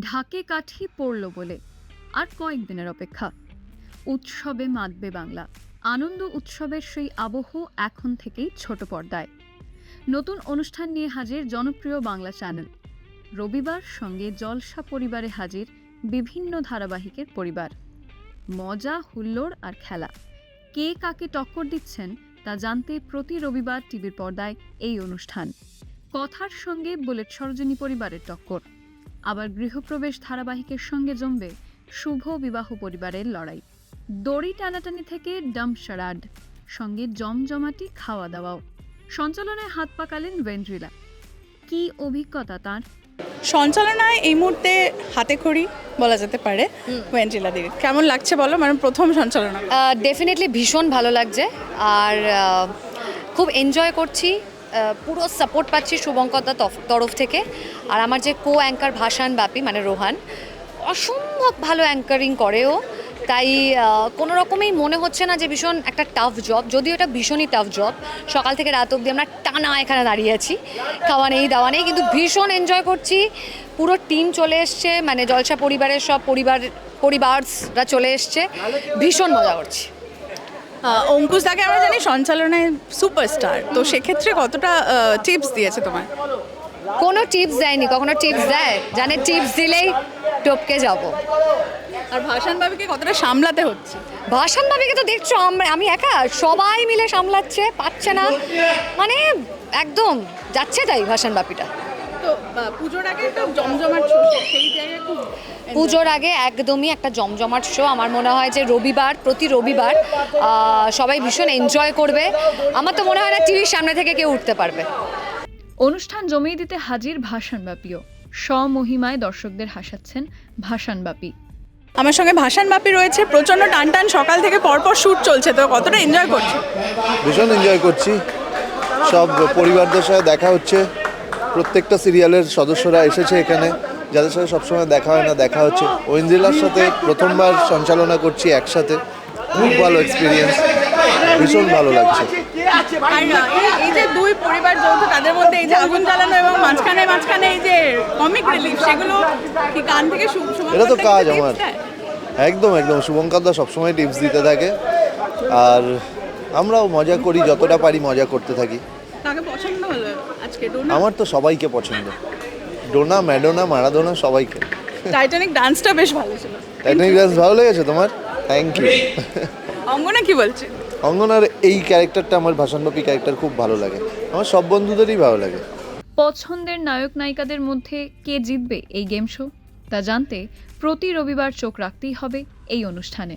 ঢাকে কাঠি পড়ল বলে আর কয়েকদিনের অপেক্ষা। উৎসবে মাতবে বাংলা। আনন্দ উৎসবের সেই আবহ এখন থেকেই ছোট পর্দায়। নতুন অনুষ্ঠান নিয়ে হাজির জনপ্রিয় বাংলা চ্যানেল। রবিবার সঙ্গে জলসা পরিবারে হাজির বিভিন্ন ধারাবাহিকের পরিবার। মজা, হুল্লোড় আর খেলা। কে কাকে টক্কর দিচ্ছেন তা জানতে প্রতি রবিবার টিভির পর্দায় এই অনুষ্ঠান। কথার সঙ্গে বুলেট সরোজিনী পরিবারের টক্কর। আবার গৃহপ্রবেশ ধারাবাহিকের সঙ্গে জমবে শুভ বিবাহ পরিবারের লড়াই। দড়ি টানাটানি থেকে ডাম্প সারাড সঙ্গে জমজমাটি খাওয়া দাওয়াও। সঞ্চালনায় হাত পাকালেন ভেন্ড্রিলা কি অভিজ্ঞতা তার? সঞ্চালনায় এই মুহূর্তে হাতে খড়ি বলা যেতে পারে ওয়েন্ট্রিলা দিদির কেমন লাগছে বলো? মানে প্রথম সঞ্চালনা। ডেফিনেটলি ভীষণ ভালো লাগছে। আর খুব এনজয় করছি। পুরো সাপোর্ট পাচ্ছি শুভঙ্করদার তরফ থেকে। আর আমার যে কো অ্যাঙ্কার ভাসান ব্যাপী মানে রোহান, অসম্ভব ভালো অ্যাঙ্কারিং করে ও তাই কোনো রকমেই মনে হচ্ছে না যে ভীষণ একটা টাফ জব যদিও এটা ভীষণই টাফ জব সকাল থেকে রাত অবধি আমরা টানা এখানে দাঁড়িয়ে আছি। খাওয়া নেই, দাওয়া নেই, কিন্তু ভীষণ এনজয় করছি। পুরো টিম চলে এসছে মানে জলসা পরিবারের সব পরিবার পরিবাররা চলে এসছে। ভীষণ মজা করছি। অঙ্কুশ দাকে আমরা জানি সঞ্চালনায় সুপারস্টার। তো সেক্ষেত্রে কতটা টিপস দিয়েছে তোমার কোনো টিপস দেয়নি কখনো টিপস দেয়? জানে টিপস দিলেই টপকে যাব। আর ভাসান বাবিকে কতটা সামলাতে হচ্ছে? ভাসান ভাবিকে তো দেখছ আমরা আমি একা সবাই মিলে সামলাচ্ছে পাচ্ছে না। মানে একদম যাচ্ছে তাই ভাসান বাপিটা। তো পুজোর আগে তো জমজমাট show, সেই জায়গায় খুব পুজোর আগে একদমই একটা জমজমাট শো আমার মনে হয় যে রবিবার প্রতি রবিবার সবাই ভীষণ এনজয় করবে। আমার তো মনে হয় না টিভির সামনে থেকে কেউ উঠতে পারবে। অনুষ্ঠান জমিয়ে দিতে হাজির ভাসানবাপীও স্বমহিমায় দর্শকদের হাসাচ্ছেন ভাসানবাপী আমার সঙ্গে বাপি রয়েছে। প্রচণ্ড টান টান সকাল থেকে পরপর শুট চলছে। তো কতটা এনজয় করছি? ভীষণ এনজয় করছি। সব পরিবারদের সাথে দেখা হচ্ছে। প্রত্যেকটা সিরিয়ালের সদস্যরা এসেছে এখানে। যাদের সাথে সবসময় দেখা হয় না দেখা হচ্ছে। ঐন্দ্রিলার সাথে প্রথমবার সঞ্চালনা করছি একসাথে। খুব ভালো এক্সপিরিয়েন্স ভীষণ ভালো লাগছে। এই- এই যে দুই পরিবার যৌথ তাদের মধ্যে এই যে আগুন জ্বালানো এবং মাঝখানে মাঝখানে এই যে কমিক রিলিফ সেগুলো কি কান থেকে এটা তো কাজ আমার। একদম একদম। শুভঙ্কর দা সবসময় টিপস দিতে থাকে। আর আমরাও মজা করি যতটা পারি মজা করতে থাকি। আমার তো সবাইকে পছন্দ। ডোনা ম্যাডোনা মারাদোনা সবাইকে টাইটানিক ডান্সটা বেশ ভালো ছিল। টাইটানিক ডান্স ভালো লেগেছে তোমার? থ্যাংক ইউ অঙ্গনা কি বলছে? অঙ্গনার এই ক্যারেক্টারটা আমার ভাষণবাপী ক্যারেক্টার খুব ভালো লাগে। আমার সব বন্ধুদেরই ভালো লাগে। পছন্দের নায়ক নায়িকাদের মধ্যে কে জিতবে এই গেম শো তা জানতে প্রতি রবিবার চোখ রাখতেই হবে এই অনুষ্ঠানে।